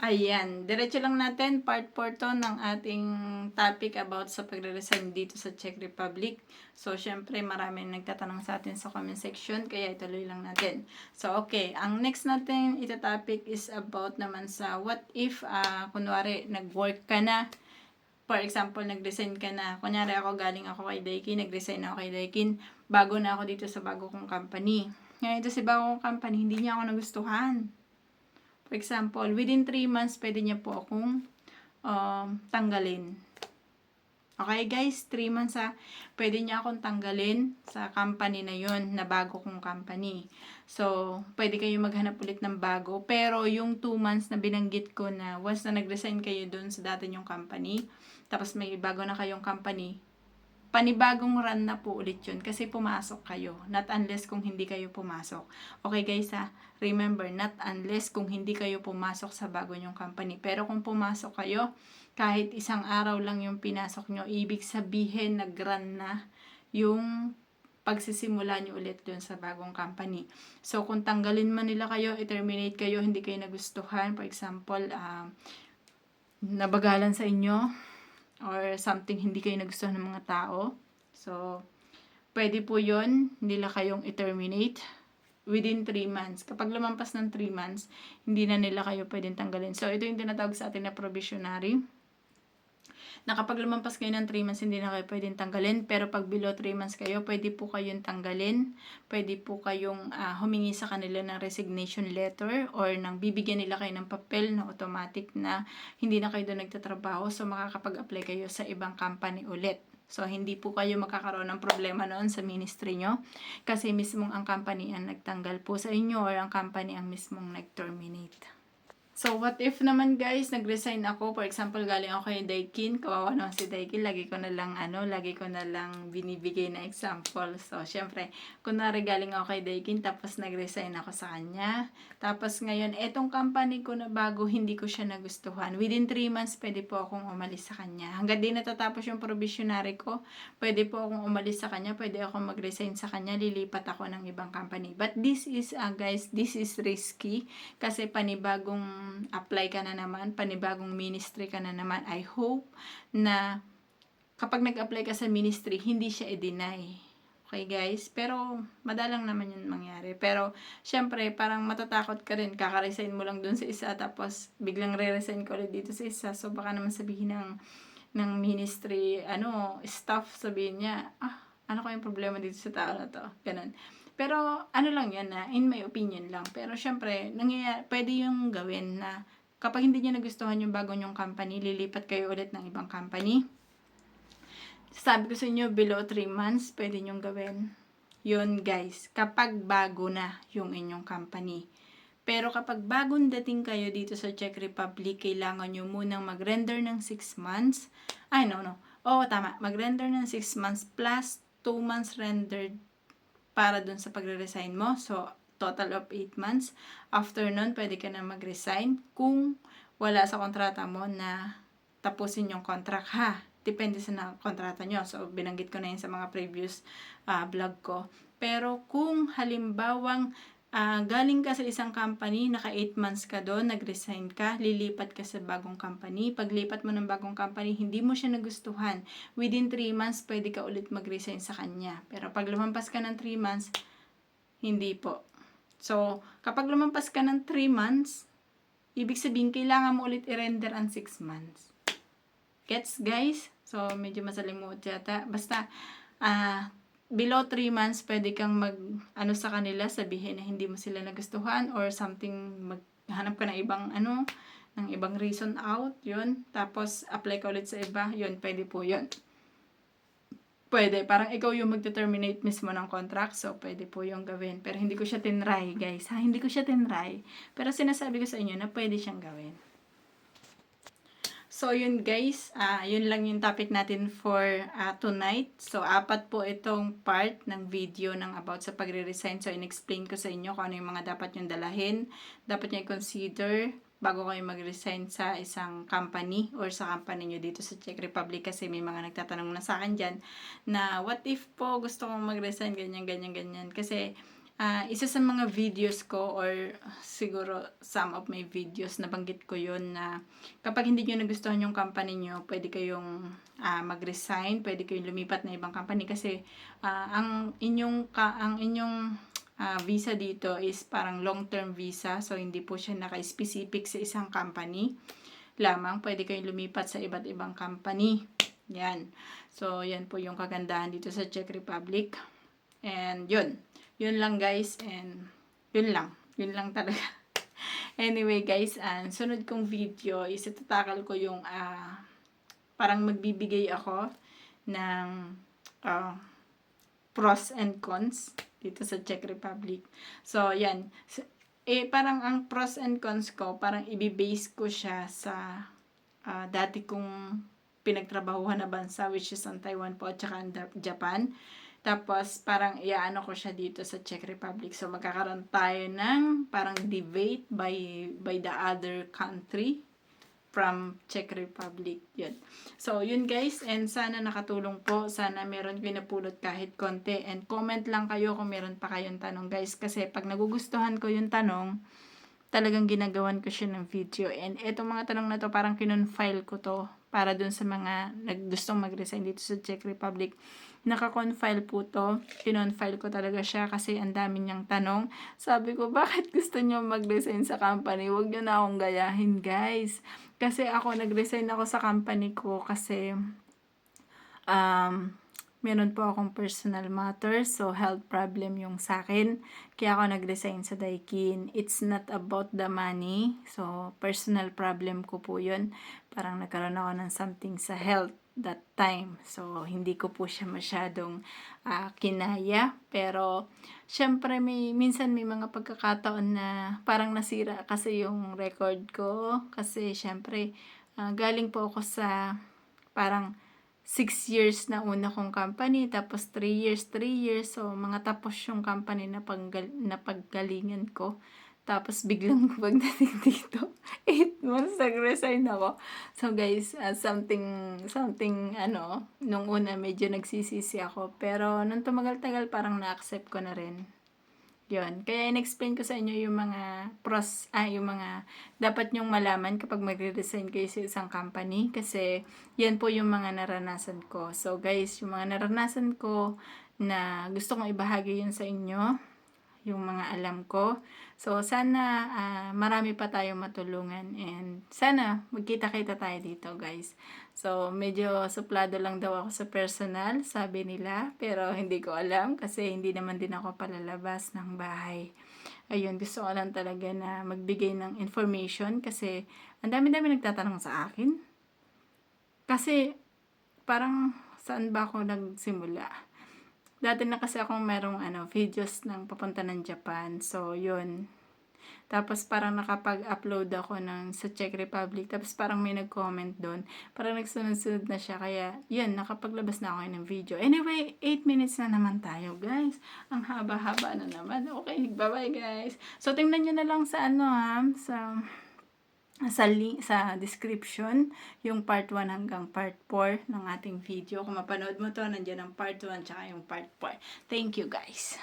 Ayan, diretso lang natin, part 4 to ng ating topic about sa pagre-resign dito sa Czech Republic. So, syempre, marami nagtatanong sa atin sa comment section, kaya ituloy lang natin. So, okay, ang next natin ito topic is about naman sa what if, ah kunwari, nag-work ka na, for example, nag-resign ka na, kunyari ako galing ako kay Daikin, nag-resign ako kay Daikin, bago na ako dito sa bago kong company. Ngayon, ito sa bago kong company, hindi niya ako nagustuhan. For example, within 3 months, pwede niya po akong um, tanggalin. Okay guys, 3 months ha. Pwede niya akong tanggalin sa company na yon na bago kong company. So, pwede kayo maghanap ulit ng bago. Pero yung 2 months na binanggit ko na once na nag-resign kayo dun sa dati yung company, tapos may bago na kayong company, panibagong run na po ulit yun kasi pumasok kayo. Not unless kung hindi kayo pumasok. Okay guys ha, remember, not unless kung hindi kayo pumasok sa bago nyong company. Pero kung pumasok kayo, kahit isang araw lang yung pinasok nyo, ibig sabihin nag-run na yung pagsisimula nyo ulit dun sa bagong company. So, kung tanggalin man nila kayo, i-terminate kayo, hindi kayo nagustuhan, for example, ah, nabagalan sa inyo, or something hindi kayo nagustuhan ng mga tao. So, pwede po yon nila kayong i-terminate within 3 months. Kapag lumampas ng 3 months, hindi na nila kayo pwedeng tanggalin. So, ito yung tinatawag sa atin na provisionary na kapag lumampas kayo ng 3 months, hindi na kayo pwedeng tanggalin. Pero pag below 3 months kayo, pwede po kayong tanggalin. Pwede po kayong ah, humingi sa kanila ng resignation letter or nang bibigyan nila kayo ng papel na automatic na hindi na kayo doon nagtatrabaho. So, makakapag-apply kayo sa ibang company ulit. So, hindi po kayo magkakaroon ng problema noon sa ministry nyo kasi mismong ang company ang nagtanggal po sa inyo or ang company ang mismong nag-terminate. So, what if naman guys, nag-resign ako, for example, galing ako kay Daikin, kawawa naman si Daikin, lagi ko na lang, ano, lagi ko na lang binibigay na example. So, syempre, kunwari galing ako kay Daikin, tapos nag-resign ako sa kanya. Tapos ngayon, etong company ko na bago, hindi ko siya nagustuhan. Within 3 months, pwede po akong umalis sa kanya. Hanggang di natatapos yung provisionary ko, pwede po akong umalis sa kanya, pwede akong mag-resign sa kanya, lilipat ako ng ibang company. But this is, uh, guys, this is risky, kasi panibagong apply ka na naman, panibagong ministry ka na naman. I hope na kapag nag-apply ka sa ministry, hindi siya i-deny. Okay guys? Pero madalang naman yun mangyari. Pero syempre parang matatakot ka rin. Kaka-resign mo lang dun sa isa tapos biglang re-resign ka ulit dito sa isa. So baka naman sabihin ng ng ministry, ano, staff sabihin niya, ah, ano kayong problema dito sa tao na to? Ganun. Pero ano lang yan na, in my opinion lang. Pero syempre, nangyayari, pwede yung gawin na kapag hindi niya nagustuhan yung bago niyong company, lilipat kayo ulit ng ibang company. Sabi ko sa inyo, below 3 months, pwede niyong gawin. Yun guys, kapag bago na yung inyong company. Pero kapag bagong dating kayo dito sa Czech Republic, kailangan nyo munang mag-render ng 6 months. Ay, no, no. Oo, tama. Mag-render ng 6 months plus 2 months rendered para dun sa pagre-resign mo. So, total of 8 months. After nun, pwede ka na mag-resign kung wala sa kontrata mo na tapusin yung contract ha. Depende sa na kontrata nyo. So, binanggit ko na yun sa mga previous ah, vlog ko. Pero kung halimbawang ah, galing ka sa isang company, naka 8 months ka doon, nag-resign ka, lilipat ka sa bagong company. Paglipat mo ng bagong company, hindi mo siya nagustuhan. Within 3 months, pwede ka ulit mag-resign sa kanya. Pero pag lumampas ka ng 3 months, hindi po. So, kapag lumampas ka ng 3 months, ibig sabihin, kailangan mo ulit i-render ang 6 months. Gets, guys? So, medyo masalimuot yata. Basta, ah, below 3 months, pwede kang mag, ano sa kanila, sabihin na hindi mo sila nagustuhan or something, maghanap ka ng ibang, ano, ng ibang reason out, yun. Tapos, apply ka ulit sa iba, yun, pwede po yun. Pwede, parang ikaw yung magdeterminate mismo ng contract, so pwede po yung gawin. Pero hindi ko siya tinry, guys, ha? Hindi ko siya tinry. Pero sinasabi ko sa inyo na pwede siyang gawin. So, yun guys, ah yun lang yung topic natin for ah, tonight. So, apat po itong part ng video ng about sa pagre-resign. So, in-explain ko sa inyo kung ano yung mga dapat yung dalahin. Dapat nyo i-consider bago kayo mag-resign sa isang company or sa company nyo dito sa Czech Republic kasi may mga nagtatanong na sa akin dyan na what if po gusto kong mag-resign ganyan, ganyan, ganyan. Kasi ah, isa sa mga videos ko or siguro some of my videos nabanggit ko yun na kapag hindi nyo nagustuhan yung company nyo, pwede kayong ah, mag-resign, pwede kayong lumipat na ibang company kasi ah, ang inyong ka, ang inyong ah, visa dito is parang long-term visa so hindi po siya naka-specific sa isang company lamang. Pwede kayong lumipat sa iba't ibang company. Yan. So yan po yung kagandahan dito sa Czech Republic. And yun yun lang guys and yun lang yun lang talaga anyway guys ang sunod kong video is itatakal ko yung ah, parang magbibigay ako ng ah, pros and cons dito sa Czech Republic. So, yan. Eh, parang ang pros and cons ko, parang ibibase ko siya sa ah, dati kong pinagtrabahuhan na bansa, which is ang Taiwan po at saka ang Japan. Tapos, parang iaano ko siya dito sa Czech Republic. So, magkakaroon tayo ng parang debate by, by the other country from Czech Republic. Yun. So, yun guys. And sana nakatulong po. Sana meron kayo napulot kahit konti. And comment lang kayo kung meron pa kayong tanong guys. Kasi pag nagugustuhan ko yung tanong, talagang ginagawan ko siya ng video. And etong mga tanong na to, parang kinonfile ko to para dun sa mga nagustong mag-resign dito sa Czech Republic. Naka-confile po to. Kinonfile ko talaga siya kasi ang dami niyang tanong. Sabi ko, bakit gusto niyo mag-resign sa company? Huwag niyo na akong gayahin, guys. Kasi ako, nag-resign ako sa company ko kasi um, meron po akong personal matter, so health problem yung sa akin. Kaya ako nag-resign sa Daikin. It's not about the money, so personal problem ko po yun. Parang nagkaroon ako ng something sa health that time. So, hindi ko po siya masyadong ah, kinaya. Pero, syempre, may, minsan may mga pagkakataon na parang nasira kasi yung record ko. Kasi, syempre, ah, galing po ako sa parang 6 years na una kong company, tapos 3 years, 3 years. So, mga tapos yung company na, panggal, na paggalingan ko. Tapos, biglang pagdating dito, 8 months nag-resign ako. So, guys, uh, something, something, ano, nung una medyo nagsisisi ako. Pero, nung tumagal-tagal, parang na-accept ko na rin. Yun. Kaya in-explain ko sa inyo yung mga pros, ah, yung mga dapat nyong malaman kapag magre-resign kayo sa isang company. Kasi yan po yung mga naranasan ko. So guys, yung mga naranasan ko na gusto kong ibahagi yun sa inyo, yung mga alam ko. So sana ah, marami pa tayong matulungan and sana magkita-kita tayo dito guys. So medyo suplado lang daw ako sa personal, sabi nila. Pero hindi ko alam kasi hindi naman din ako palalabas ng bahay. Ayun, gusto ko lang talaga na magbigay ng information kasi ang dami-dami nagtatanong sa akin. Kasi parang saan ba ako nagsimula? Dati na kasi akong merong ano, videos ng papunta ng Japan. So, yun. Tapos parang nakapag-upload ako ng sa Czech Republic. Tapos parang may nag-comment doon. Parang nagsunod-sunod na siya. Kaya yun, nakapaglabas na ako ng video. Anyway, 8 minutes na naman tayo guys. Ang haba-haba na naman. Okay, bye-bye guys. So tingnan nyo na lang sa ano ha, sa sa link sa description yung part 1 hanggang part 4 ng ating video. Kung mapanood mo to, nandiyan ang part 1 tsaka yung part 4. Thank you guys.